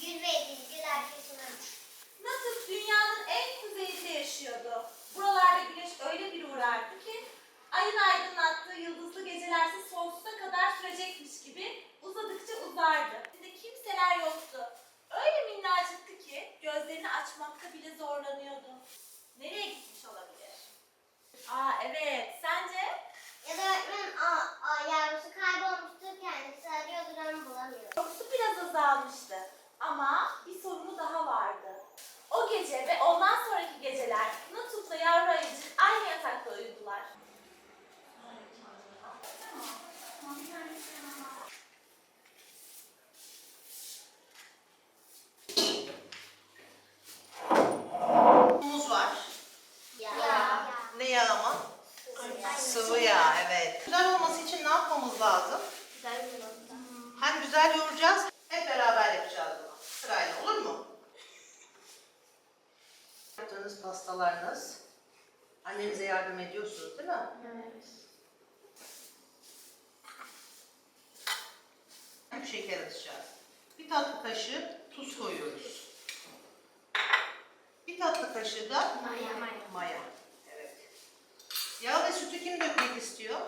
Gün ve Gün arkadaşımız. Dünyanın en kuzeyinde yaşıyordu. Buralarda öyle bir vurardı ki ayın aydınlattığı yıldızlı gecelerse sonsuza kadar sürecekmiş gibi uzadıkça uzardı. Şimdi kimseler yoktu. Öyle minnacıktı ki gözlerini açmakta bile zorlanıyordu. Nereye gitmiş olabilir? Aa evet, sence? Ya da yavrusu kaybolmuştur kendisi arıyordur ama bulamıyor. Yoksa biraz azalmıştı. Ama Yaptığınız pastalarınız. Annenize yardım ediyorsunuz değil mi? Evet. Küp şeker atacağız. Bir tatlı kaşığı tuz koyuyoruz. Bir tatlı kaşığı da maya. Evet. Yağ ve sütü kim dökmek istiyor?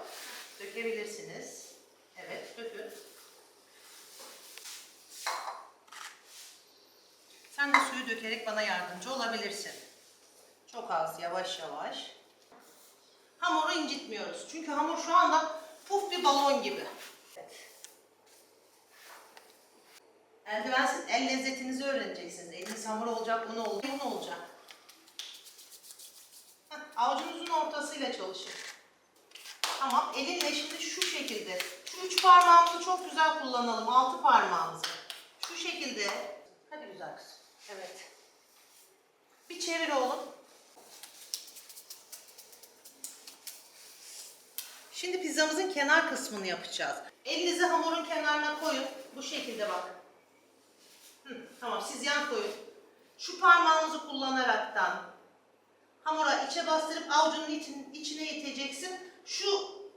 Dökebilirsiniz. Evet, dökün. Sen de suyu dökerek bana yardımcı olabilirsin. Çok az, yavaş yavaş. Hamuru incitmiyoruz. Çünkü hamur şu anda puf bir balon gibi. Evet. Eldivensiz el lezzetinizi öğreneceksiniz. Eliniz hamur olacak, un olacak, un olacak. Heh, avucunuzun ortasıyla çalışın. Tamam, elinle şimdi şu şekilde. Şu üç parmağımızı çok güzel kullanalım, altı parmağımızı. Şu şekilde. Hadi güzel kızım. Evet. Bir çevir oğlum. Şimdi pizzamızın kenar kısmını yapacağız. Elinizi hamurun kenarına koyun. Bu şekilde bak. Hı, tamam siz yan koyun. Şu parmağınızı kullanaraktan hamura içe bastırıp avucunun için, içine iteceksin. Şu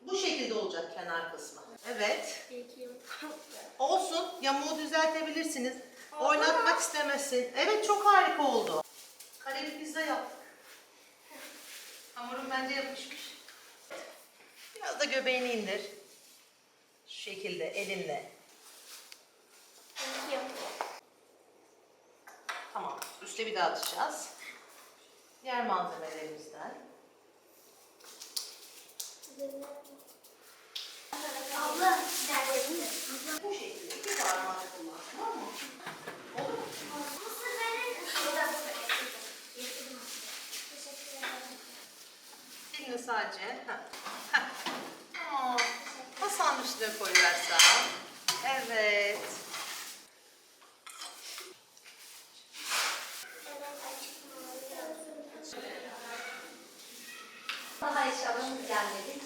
bu şekilde olacak kenar kısmı. Evet. Olsun. Yamuğu düzeltebilirsiniz. Oynatmak istemezsin. Evet çok harika oldu. Kaleli pizza yaptık. Hamurun bence yapışmış. Biraz da göbeğini indir. Şu şekilde elinle. Tamam. Üste bir daha atacağız. Diğer malzemelerimizden. Abla, Bu şekilde iki parmağı kullan. Tamam mı? Elini sadece. Heh. Heh. Tamam. Masanın üstüne koyuversen. Evet. Daha eşyalarımız gelmedi,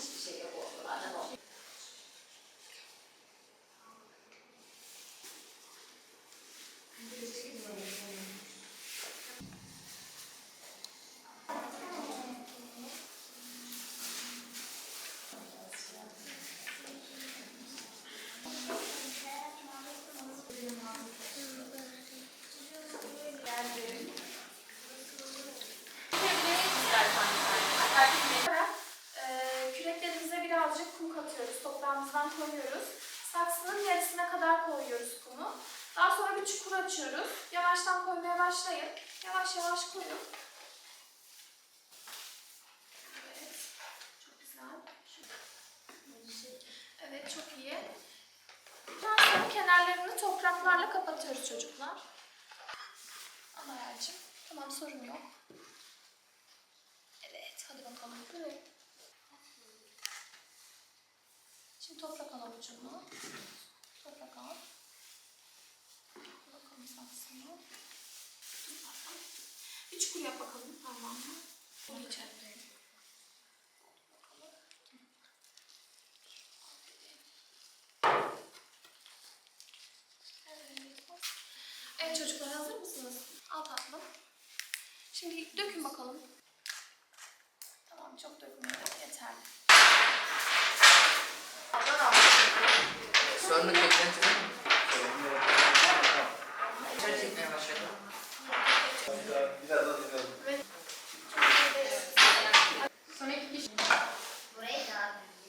kadar koyuyoruz kumu. Daha sonra bir çukur açıyoruz. Yavaştan koymaya başlayın. Yavaş yavaş koyun. Evet. Çok güzel. Evet çok iyi. Daha sonra kenarlarını topraklarla kapatıyoruz çocuklar. Ayar'cığım. Tamam sorun yok. Evet, hadi bakalım. Evet. Şimdi toprak al avucunu. Toprak al. Bakalım bakalım. Bir çukur yap bakalım parmağını. Bunu. Bakalım. Evet. Çocuklar hazır mısınız? Al tatlım. Şimdi dökün bakalım. Tamam çok dökmeyelim yeterli. Sorunluk beklenti değil mi? İçeri çekmeye başladı. Burayı daha düzgün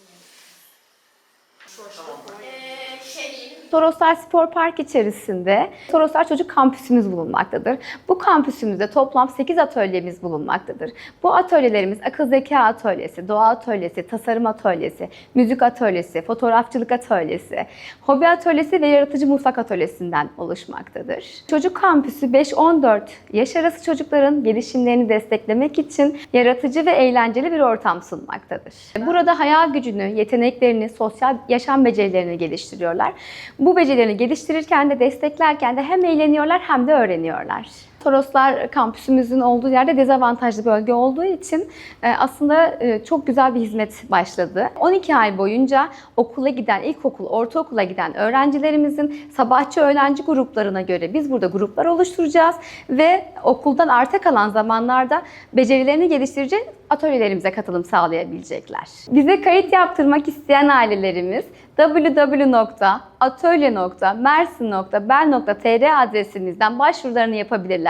Tamam. Ee, şey Toroslar Spor Park içerisinde Toroslar Çocuk Kampüsümüz bulunmaktadır. Bu kampüsümüzde toplam 8 atölyemiz bulunmaktadır. Bu atölyelerimiz akıl zeka atölyesi, doğa atölyesi, tasarım atölyesi, müzik atölyesi, fotoğrafçılık atölyesi, hobi atölyesi ve yaratıcı mutfak atölyesinden oluşmaktadır. Çocuk kampüsü 5-14 yaş arası çocukların gelişimlerini desteklemek için yaratıcı ve eğlenceli bir ortam sunmaktadır. Burada hayal gücünü, yeteneklerini, sosyal yaşam becerilerini geliştiriyorlar. Bu becerilerini geliştirirken de desteklerken de hem eğleniyorlar hem de öğreniyorlar. Toroslar kampüsümüzün olduğu yerde dezavantajlı bölge olduğu için e, aslında e, çok güzel bir hizmet başladı. 12 ay boyunca okula giden, ilkokul, ortaokula giden öğrencilerimizin sabahçı öğlenci gruplarına göre biz burada gruplar oluşturacağız ve okuldan arta kalan zamanlarda becerilerini geliştirecek atölyelerimize katılım sağlayabilecekler. Bize kayıt yaptırmak isteyen ailelerimiz www.atölye.mersin.bel.tr adresimizden başvurularını yapabilirler.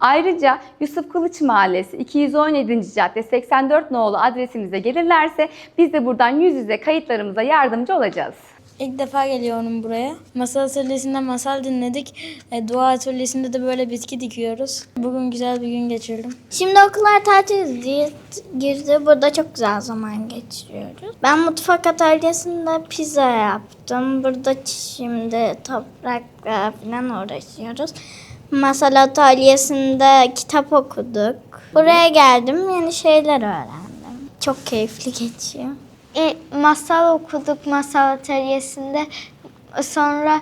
Ayrıca Yusuf Kılıç Mahallesi 217. Cadde 84 nolu adresimize gelirlerse biz de buradan yüz yüze kayıtlarımıza yardımcı olacağız. İlk defa geliyorum buraya. Masal atölyesinde masal dinledik. E, dua atölyesinde de böyle bitki dikiyoruz. Bugün güzel bir gün geçirdim. Şimdi okullar tatil di- girdi. Burada çok güzel zaman geçiriyoruz. Ben mutfak atölyesinde pizza yaptım. Burada şimdi toprakla falan uğraşıyoruz. Masal atölyesinde kitap okuduk. Buraya geldim yeni şeyler öğrendim. Çok keyifli geçiyor. E, masal okuduk masal atölyesinde. Sonra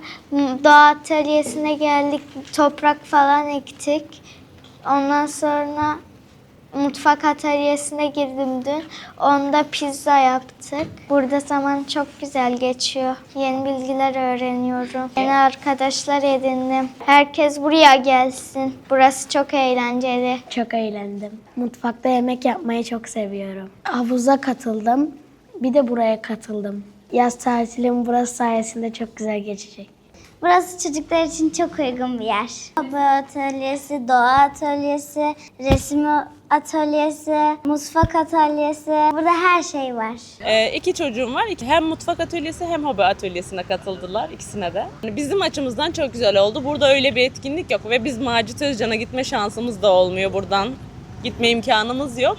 doğa atölyesine geldik. Toprak falan ektik. Ondan sonra mutfak atölyesine girdim dün. Onda pizza yaptık. Burada zaman çok güzel geçiyor. Yeni bilgiler öğreniyorum. Yeni arkadaşlar edindim. Herkes buraya gelsin. Burası çok eğlenceli. Çok eğlendim. Mutfakta yemek yapmayı çok seviyorum. Havuza katıldım. Bir de buraya katıldım. Yaz tatilim burası sayesinde çok güzel geçecek. Burası çocuklar için çok uygun bir yer. Hobi atölyesi, doğa atölyesi, resim atölyesi, mutfak atölyesi. Burada her şey var. Ee, iki çocuğum var. Hem mutfak atölyesi hem hobi atölyesine katıldılar ikisine de. Yani Bizim açımızdan çok güzel oldu. Burada öyle bir etkinlik yok ve biz Macit Özcan'a gitme şansımız da olmuyor buradan. Gitme imkanımız yok.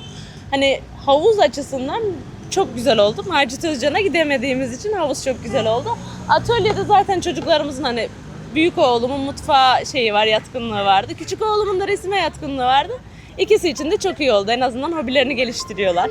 Hani havuz açısından çok güzel oldu. Macit Özcan'a gidemediğimiz için havuz çok güzel oldu. Atölyede zaten çocuklarımızın hani büyük oğlumun mutfağa şeyi var, yatkınlığı vardı. Küçük oğlumun da resime yatkınlığı vardı. İkisi için de çok iyi oldu. En azından hobilerini geliştiriyorlar.